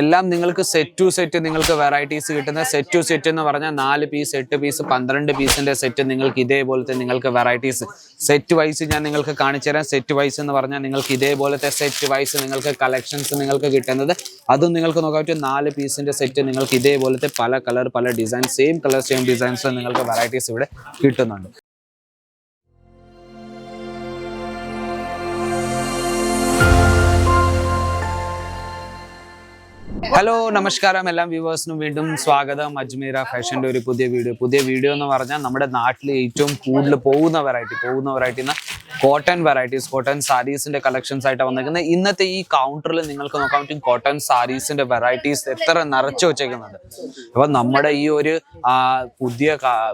എല്ലാം നിങ്ങൾക്ക് set to set നിങ്ങൾക്ക് വെറൈറ്റീസ് കിട്ടുന്ന സെറ്റ് ടു സെറ്റ് എന്ന് പറഞ്ഞാൽ നാല് പീസ് എട്ട് പീസ് പന്ത്രണ്ട് പീസിന്റെ സെറ്റ് നിങ്ങൾക്ക് ഇതേപോലത്തെ നിങ്ങൾക്ക് വെറൈറ്റീസ് സെറ്റ് വൈസ് ഞാൻ നിങ്ങൾക്ക് കാണിച്ചു തരാം. സെറ്റ് വൈസ് എന്ന് പറഞ്ഞാൽ നിങ്ങൾക്ക് ഇതേപോലത്തെ സെറ്റ് വൈസ് നിങ്ങൾക്ക് കളക്ഷൻസ് നിങ്ങൾക്ക് കിട്ടുന്നത്. അതും നിങ്ങൾക്ക് നോക്കാൻ പറ്റും നാല് പീസിന്റെ സെറ്റ് നിങ്ങൾക്ക് ഇതേപോലത്തെ പല കളർ പല design same colour same designs നിങ്ങൾക്ക് വെറൈറ്റീസ് ഇവിടെ കിട്ടുന്നുണ്ട്. ഹലോ നമസ്കാരം. എല്ലാ വ്യൂവേഴ്സിനും വീണ്ടും സ്വാഗതം. അജ്മീര ഫാഷന്റെ ഒരു പുതിയ വീഡിയോ. പുതിയ വീഡിയോ എന്ന് പറഞ്ഞാൽ നമ്മുടെ നാട്ടിൽ ഏറ്റവും കൂടുതൽ പോകുന്ന വെറൈറ്റി പോകുന്ന വെറൈറ്റി കോട്ടൺ വെറൈറ്റീസ് കോട്ടൺ സാരീസിന്റെ കളക്ഷൻസ് ആയിട്ട് വന്നിരിക്കുന്നത്. ഇന്നത്തെ ഈ കൗണ്ടറിൽ നിങ്ങൾക്ക് നോക്കാൻ പറ്റും കോട്ടൺ സാരീസിന്റെ വെറൈറ്റീസ് എത്ര നിറച്ചു വെച്ചേക്കുന്നുണ്ട് അപ്പൊ നമ്മുടെ ഈ ഒരു പുതിയ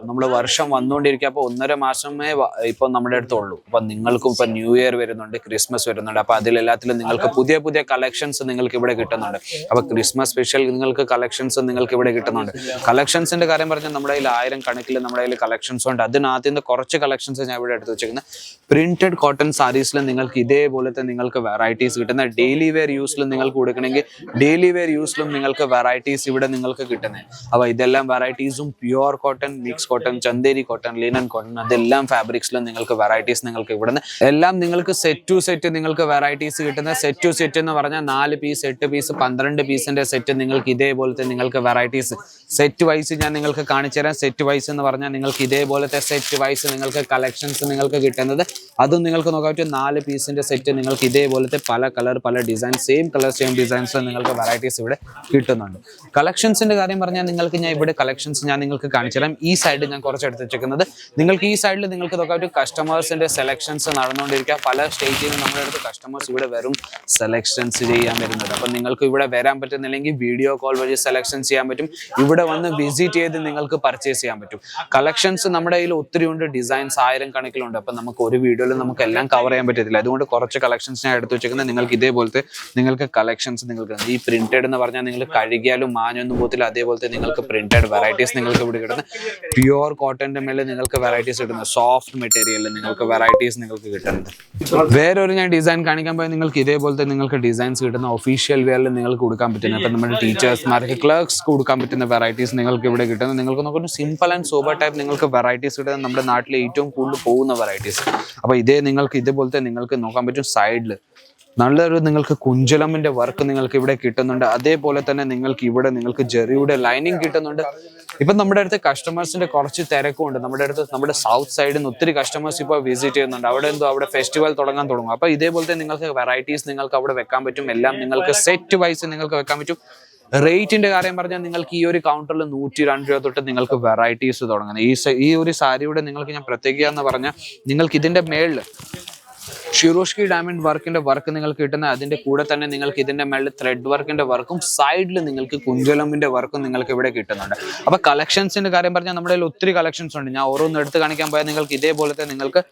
നമ്മുടെ വർഷം വന്നുകൊണ്ടിരിക്കുക അപ്പൊ ഒന്നര മാസമേ ഇപ്പൊ നമ്മുടെ അടുത്തുള്ളൂ. അപ്പൊ നിങ്ങൾക്കും ഇപ്പൊ ന്യൂ ഇയർ വരുന്നുണ്ട് ക്രിസ്മസ് വരുന്നുണ്ട് അപ്പൊ അതിലെല്ലാത്തിലും നിങ്ങൾക്ക് പുതിയ പുതിയ കളക്ഷൻസ് നിങ്ങൾക്ക് ഇവിടെ കിട്ടുന്നുണ്ട്. അപ്പൊ ക്രിസ്മസ് സ്പെഷ്യൽ നിങ്ങൾക്ക് കളക്ഷൻസ് നിങ്ങൾക്ക് ഇവിടെ കിട്ടുന്നുണ്ട്. കളക്ഷൻസിന്റെ കാര്യം പറഞ്ഞാൽ നമ്മുടെ കയ്യിൽ ആയിരം കണക്കിൽ നമ്മുടെ കയ്യിൽ കളക്ഷൻസ് ഉണ്ട്. അതിനകത്ത് നിന്ന് കുറച്ച് കളക്ഷൻസ് ഞാൻ ഇവിടെ എടുത്ത് വെച്ചിരിക്കുന്നത് പ്രിന്റഡ് കോട്ടൺ സാരീസിൽ നിങ്ങൾക്ക് ഇതേപോലത്തെ നിങ്ങൾക്ക് വെറൈറ്റീസ് കിട്ടുന്ന. ഡെയിലി വെയർ യൂസിലും നിങ്ങൾക്ക് കൊടുക്കണമെങ്കിൽ ഡെയിലി വെയർ യൂസിലും നിങ്ങൾക്ക് വെറൈറ്റീസ് ഇവിടെ നിങ്ങൾക്ക് കിട്ടുന്നത് അപ്പൊ ഇതെല്ലാം വെറൈറ്റീസും pure cotton mix cotton Chanderi cotton linen cotton അതെല്ലാം ഫാബ്രിക്സിലും നിങ്ങൾക്ക് വെറൈറ്റീസ് നിങ്ങൾക്ക് ഇവിടുന്ന്. എല്ലാം നിങ്ങൾക്ക് സെറ്റ് ടു സെറ്റ് നിങ്ങൾക്ക് വെറൈറ്റീസ് കിട്ടുന്ന. സെറ്റ് ടു സെറ്റ് എന്ന് പറഞ്ഞാൽ നാല് പീസ് എട്ട് പീസ് പന്ത്രണ്ട് പീസിന്റെ സെറ്റ് നിങ്ങൾക്ക് ഇതേപോലത്തെ നിങ്ങൾക്ക് വെറൈറ്റീസ് സെറ്റ് വൈസ് ഞാൻ നിങ്ങൾക്ക് കാണിച്ചു തരാം സെറ്റ് വൈസ് എന്ന് പറഞ്ഞാൽ നിങ്ങൾക്ക് ഇതേപോലത്തെ സെറ്റ് വൈസ് നിങ്ങൾക്ക് കളക്ഷൻസ് നിങ്ങൾക്ക് കിട്ടുന്നത്. അതും നിങ്ങൾക്ക് നോക്കാൻ പറ്റും നാല് പീസിന്റെ സെറ്റ് നിങ്ങൾക്ക് ഇതേപോലത്തെ പല കളർ പല design same colour same designs നിങ്ങൾക്ക് വെറൈറ്റീസ് ഇവിടെ കിട്ടുന്നുണ്ട്. കളക്ഷൻസിന്റെ കാര്യം പറഞ്ഞാൽ നിങ്ങൾക്ക് ഞാൻ ഇവിടെ കളക്ഷൻസ് ഞാൻ നിങ്ങൾക്ക് കാണിച്ചു തരാം. ഈ സൈഡ് ഞാൻ കുറച്ച് എടുത്ത് നിങ്ങൾക്ക് ഈ സൈഡിൽ നിങ്ങൾക്ക് നോക്കാൻ പറ്റും കസ്റ്റമേഴ്സിന്റെ സെലക്ഷൻസ് നടന്നുകൊണ്ടിരിക്കുക. പല സ്റ്റേറ്റിൽ നമ്മുടെ അടുത്ത് കസ്റ്റമേഴ്സ് ഇവിടെ വരും സെലക്ഷൻസ് ചെയ്യാൻ വരുന്നത് അപ്പം നിങ്ങൾക്ക് ഇവിടെ വരാൻ പറ്റുന്നില്ലെങ്കിൽ വീഡിയോ കോൾ വഴി സെലക്ഷൻ ചെയ്യാൻ പറ്റും. ഇവിടെ വന്ന് വിസിറ്റ് ചെയ്ത് നിങ്ങൾക്ക് പർച്ചേസ് ചെയ്യാൻ പറ്റും. കളക്ഷൻസ് നമ്മുടെ കയ്യിൽ ഒത്തിരി ഉണ്ട്. ഡിസൈൻസ് ആയിരം കണക്കിലുണ്ട്. അപ്പം നമുക്ക് ഒരു വീഡിയോയിൽ നമുക്ക് എല്ലാം കവർ ചെയ്യാൻ പറ്റത്തില്ല. അതുകൊണ്ട് കുറച്ച് കളക്ഷൻസ് ഞാൻ എടുത്തു വെച്ചേക്കുന്നത് നിങ്ങൾക്ക് ഇതേപോലത്തെ നിങ്ങൾക്ക് കളക്ഷൻസ് നിങ്ങൾക്ക് ഈ പ്രിന്റഡ് എന്ന് പറഞ്ഞാൽ നിങ്ങൾ കഴുകിയാലും മാഞ്ഞൊന്നും പോകത്തില്ല. അതേപോലത്തെ നിങ്ങൾക്ക് പ്രിന്റഡ് വെറൈറ്റീസ് നിങ്ങൾക്ക് ഇവിടെ കിട്ടുന്ന. പ്യുവർ കോട്ടന്റെ മേലെ നിങ്ങൾക്ക് വെറൈറ്റീസ് കിട്ടുന്നത് സോഫ്റ്റ് മെറ്റീരിയലിൽ നിങ്ങൾക്ക് വെറൈറ്റീസ് നിങ്ങൾക്ക് കിട്ടുന്നത് വേറൊരു ഞാൻ ഡിസൈൻ കാണിക്കാൻ പോയാൽ നിങ്ങൾക്ക് ഇതേപോലത്തെ നിങ്ങൾക്ക് ഡിസൈൻസ് കിട്ടുന്ന ഒഫീഷ്യൽ വെയറിൽ നിങ്ങൾക്ക് കൊടുക്കാൻ പറ്റുന്ന ഇപ്പം നമ്മുടെ ടീച്ചേഴ്സ്മാർക്ക് ക്ലർക്സ് കൊടുക്കാൻ പറ്റുന്ന വെറൈറ്റീസ് നിങ്ങൾക്ക് ഇവിടെ കിട്ടുന്നത് നിങ്ങൾക്ക് നോക്കുന്ന സിമ്പിൾ ആൻഡ് സൂപ്പർ ടൈപ്പ് നിങ്ങൾക്ക് വെറൈറ്റീസ് കിട്ടുന്നത് നമ്മുടെ നാട്ടിൽ ഏറ്റവും കൂടുതൽ പോകുന്ന വെറൈറ്റീസ് അപ്പോൾ ഇതേ നിങ്ങൾക്ക് ഇതുപോലത്തെ നിങ്ങൾക്ക് നോക്കാൻ പറ്റും സൈഡിൽ നല്ലൊരു നിങ്ങൾക്ക് കുഞ്ചലമിന്റെ വർക്ക് നിങ്ങൾക്ക് ഇവിടെ കിട്ടുന്നുണ്ട്. അതേപോലെ തന്നെ നിങ്ങൾക്ക് ഇവിടെ നിങ്ങൾക്ക് ജെറിയുടെ ലൈനിങ് കിട്ടുന്നുണ്ട്. ഇപ്പൊ നമ്മുടെ അടുത്ത് കസ്റ്റമേഴ്സിന്റെ കുറച്ച് തിരക്കുണ്ട് നമ്മുടെ അടുത്ത് നമ്മുടെ സൗത്ത് സൈഡിൽ നിന്ന് ഒത്തിരി കസ്റ്റമേഴ്സ് ഇപ്പോൾ വിസിറ്റ് ചെയ്യുന്നുണ്ട്. അവിടെ എന്തോ അവിടെ ഫെസ്റ്റിവൽ തുടങ്ങാൻ തുടങ്ങും. അപ്പൊ ഇതേപോലത്തെ നിങ്ങൾക്ക് വെറൈറ്റീസ് നിങ്ങൾക്ക് അവിടെ വെക്കാൻ പറ്റും. എല്ലാം നിങ്ങൾക്ക് സെറ്റ് വൈസ് നിങ്ങൾക്ക് വെക്കാൻ പറ്റും. റേറ്റിന്റെ കാര്യം പറഞ്ഞാൽ നിങ്ങൾക്ക് ഈ ഒരു കൗണ്ടറിൽ നൂറ്റി രണ്ട് രൂപ തൊട്ട് നിങ്ങൾക്ക് വെറൈറ്റീസ് തുടങ്ങുന്നത് ഈ ഈ ഒരു സാരിയുടെ നിങ്ങൾക്ക് ഞാൻ പ്രത്യേകിച്ച് എന്ന് പറഞ്ഞാൽ നിങ്ങൾക്ക് ഇതിന്റെ മേളിൽ ഷിറോഷ്കി ഡയമണ്ട് വർക്കിന്റെ വർക്ക് നിങ്ങൾക്ക് കിട്ടുന്ന അതിന്റെ കൂടെ തന്നെ നിങ്ങൾക്ക് ഇതിന്റെ മേളിൽ ത്രെഡ് വർക്കിന്റെ വർക്കും സൈഡിൽ നിങ്ങൾക്ക് കുഞ്ചലമ്പിന്റെ വർക്കും നിങ്ങൾക്ക് ഇവിടെ കിട്ടുന്നുണ്ട്. അപ്പൊ കളക്ഷൻസിന്റെ കാര്യം പറഞ്ഞാൽ നമ്മുടെ ഒത്തിരി കളക്ഷൻസ് ഉണ്ട്. ഞാൻ ഓരോന്ന് എടുത്ത് കാണിക്കാൻ പോയാൽ നിങ്ങൾക്ക് ഇതേപോലത്തെ നിങ്ങൾക്ക്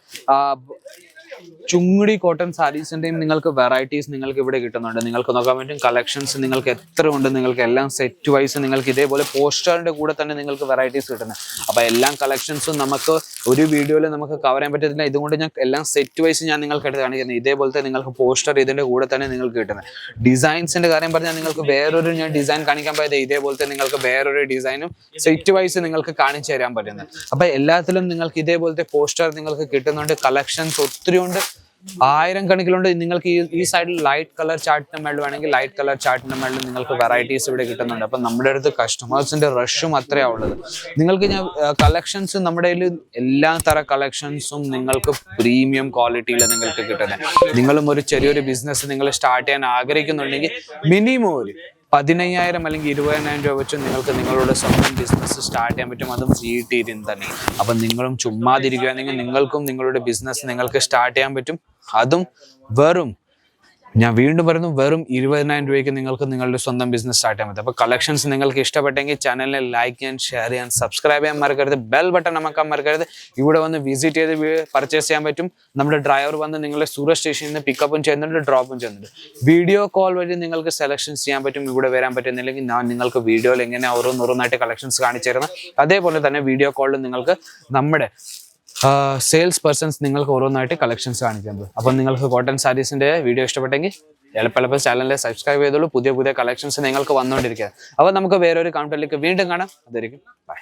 ചുങ്ങടി കോട്ടൺ സാരീസിന്റെയും നിങ്ങൾക്ക് വെറൈറ്റീസ് നിങ്ങൾക്ക് ഇവിടെ കിട്ടുന്നുണ്ട്. നിങ്ങൾക്ക് നോക്കാൻ പറ്റും കളക്ഷൻസ് നിങ്ങൾക്ക് എത്ര ഉണ്ട് നിങ്ങൾക്ക് എല്ലാം സെറ്റ് വൈസ് നിങ്ങൾക്ക് ഇതേപോലെ പോസ്റ്ററിന്റെ കൂടെ തന്നെ നിങ്ങൾക്ക് വെറൈറ്റീസ് കിട്ടുന്നത്. അപ്പൊ എല്ലാം കളക്ഷൻസും നമുക്ക് ഒരു വീഡിയോയിൽ നമുക്ക് കവർ ചെയ്യാൻ പറ്റത്തില്ല. ഇതുകൊണ്ട് ഞാൻ എല്ലാം സെറ്റ് വൈസ് ഞാൻ നിങ്ങൾക്ക് എടുത്ത് കാണിക്കുന്നത്. ഇതേപോലത്തെ നിങ്ങൾക്ക് പോസ്റ്റർ ഇതിന്റെ കൂടെ തന്നെ നിങ്ങൾക്ക് കിട്ടുന്നത്. ഡിസൈൻസിന്റെ കാര്യം പറഞ്ഞാൽ നിങ്ങൾക്ക് വേറൊരു ഞാൻ ഡിസൈൻ കാണിക്കാൻ പോയത് ഇതേപോലത്തെ നിങ്ങൾക്ക് വേറൊരു ഡിസൈനും സെറ്റ് വൈസ് നിങ്ങൾക്ക് കാണിച്ചു തരാൻ പറ്റുന്നത്. അപ്പൊ എല്ലാത്തിലും നിങ്ങൾക്ക് ഇതേപോലത്തെ പോസ്റ്റർ നിങ്ങൾക്ക് കിട്ടുന്നുണ്ട്. കളക്ഷൻസ് ഒത്തിരി ഉണ്ട്. ആയിരം കണക്കിലുണ്ട് നിങ്ങൾക്ക് ഈ ഈ സൈഡിൽ ലൈറ്റ് കളർ ചാർട്ടിന് മേളിൽ വേണമെങ്കിൽ ലൈറ്റ് കളർ ചാർട്ടിന് മേളിൽ നിങ്ങൾക്ക് വെറൈറ്റീസ് ഇവിടെ കിട്ടുന്നുണ്ട്. അപ്പം നമ്മുടെ അടുത്ത് കസ്റ്റമേഴ്സിന്റെ റഷും അത്രയാ ഉള്ളത്. നിങ്ങൾക്ക് ഞാൻ കളക്ഷൻസ് നമ്മുടെ കയ്യിൽ എല്ലാ തര കളക്ഷൻസും നിങ്ങൾക്ക് പ്രീമിയം ക്വാളിറ്റിയിൽ നിങ്ങൾക്ക് കിട്ടുന്നത് നിങ്ങളും ഒരു ചെറിയൊരു ബിസിനസ് നിങ്ങൾ സ്റ്റാർട്ട് ചെയ്യാൻ ആഗ്രഹിക്കുന്നുണ്ടെങ്കിൽ മിനിമം ഒരു പതിനയ്യായിരം അല്ലെങ്കിൽ ഇരുപതിനായിരം രൂപ വെച്ച് നിങ്ങൾക്ക് നിങ്ങളുടെ സ്വന്തം ബിസിനസ് സ്റ്റാർട്ട് ചെയ്യാൻ പറ്റും. അതും വീട്ടിലിരുന്ന് തന്നെ. അപ്പം നിങ്ങളും ചുമ്മാതിരിക്കുകയാണെങ്കിൽ നിങ്ങൾക്കും നിങ്ങളുടെ ബിസിനസ് നിങ്ങൾക്ക് സ്റ്റാർട്ട് ചെയ്യാൻ പറ്റും. അതും വെറും ഞാൻ വീണ്ടും പറയുന്നു വെറും ഇരുപതിനായിരം രൂപയ്ക്ക് നിങ്ങൾക്ക് നിങ്ങളുടെ സ്വന്തം ബിസിനസ് സ്റ്റാർട്ട് ചെയ്യാൻ പറ്റും. അപ്പോൾ കളക്ഷൻസ് നിങ്ങൾക്ക് ഇഷ്ടപ്പെട്ടെങ്കിൽ ചാനലിനെ ലൈക്ക് ചെയ്യാൻ ഷെയർ ചെയ്യാൻ സബ്സ്ക്രൈബ് ചെയ്യാൻ മറക്കരുത്. ബെൽ ബട്ടൺ അമക്കാൻ മറക്കരുത്. ഇവിടെ വന്ന് വിസിറ്റ് ചെയ്ത് പർച്ചേസ് ചെയ്യാൻ പറ്റും. നമ്മുടെ ഡ്രൈവർ വന്ന് നിങ്ങളെ സൂറത്ത് സ്റ്റേഷനിൽ നിന്ന് പിക്കപ്പും ചെയ്യുന്നുണ്ട് ഡ്രോപ്പും ചെയ്യുന്നുണ്ട്. വീഡിയോ കോൾ വഴി നിങ്ങൾക്ക് സെലക്ഷൻസ് ചെയ്യാൻ പറ്റും ഇവിടെ വരാൻ പറ്റുന്നില്ലെങ്കിൽ ഞാൻ നിങ്ങൾക്ക് വീഡിയോയിൽ എങ്ങനെ ഓരോന്നോരോന്നായിട്ട് കളക്ഷൻസ് കാണിച്ചു തരുന്നത് അതേപോലെ തന്നെ വീഡിയോ കോളിൽ നിങ്ങൾക്ക് നമ്മുടെ സെയിൽസ് പേഴ്സൺസ് നിങ്ങൾക്ക് ഓരോന്നായിട്ട് കളക്ഷൻസ് കാണിക്കുന്നത് അപ്പം നിങ്ങൾക്ക് കോട്ടൺ സാരീസിന്റെ വീഡിയോ ഇഷ്ടപ്പെട്ടെങ്കിൽ എളുപ്പം ചാനലിൽ സബ്സ്ക്രൈബ് ചെയ്തോളൂ. പുതിയ പുതിയ കളക്ഷൻസ് നിങ്ങൾക്ക് വന്നുകൊണ്ടിരിക്കുക അപ്പോൾ നമുക്ക് വേറൊരു കൗണ്ടറിലേക്ക് വീണ്ടും കാണാം. അതായിരിക്കും ബൈ